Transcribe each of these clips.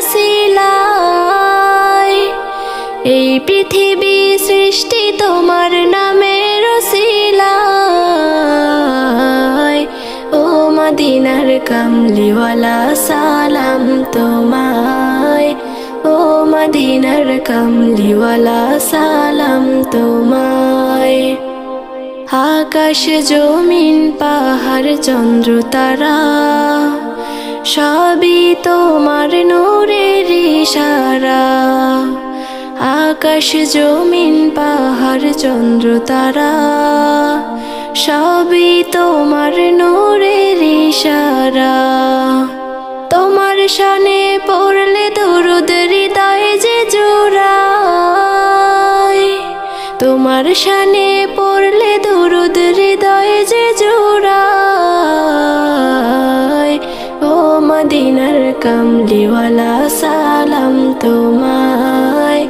শিলায় এই পৃথিবী সৃষ্টি তোমার নামের শিলায় ও মদিনার কামলিওয়ালা, সালাম তোমায়। ও মদিনার কামলিওয়ালা, সালাম তোমায়। আকাশ, জমিন, পাহাড়, চন্দ্র, তারা। সবই তোমার নূরের ইশারা। আকাশ, জমিন, পাহাড়, চন্দ্র, তারা সবই তোমার নূরের ইশারা। তোমার শানে পড়লে দরুদ হৃদয় যে জোড়ায়। তোমার শানে পড়লে দরুদ হৃদয় যে জোড়ায়। মদিনার কামলিওয়ালা সালাম তোমায়।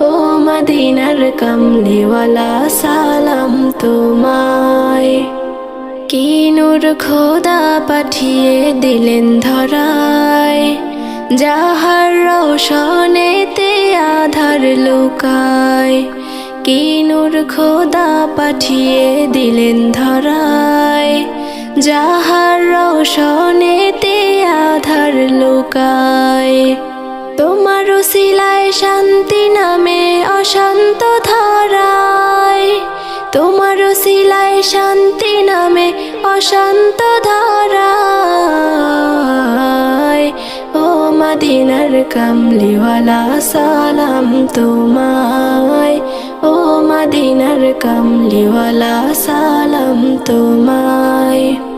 ও মদিনার কামলিওয়ালা সালাম তোমায়। কি নূর খোদা পাঠিয়ে দিলেন ধরায়। যাহার রোশনেতে আধার লুকায়। কি নূর খোদা পাঠিয়ে দিলেন ধরায়। যাহার আধার লুকায় তোমার শিলায় শান্তি নামে অশান্ত ধারায়। তোমার শিলায় শান্তি নামে অশান্ত ধারায়। ও মদিনার কামলিওয়ালা, সালাম তোমায়। ও মদিনার কামলিওয়ালা, সালাম তোমায়।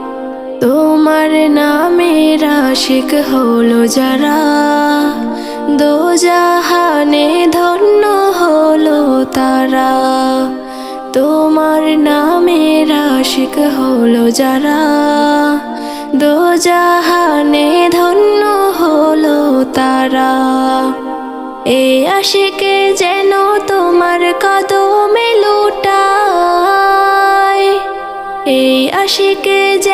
তোমার নামের আশিক হলো যারা। দো জাহানে ধন্য হলো তারা। তোমার নামের আশিক হলো যারা। দো জাহানে ধন্য হলো তারা। এ আশিকে যেন তোমার কদমে লুটায়। এই আশিকে যেন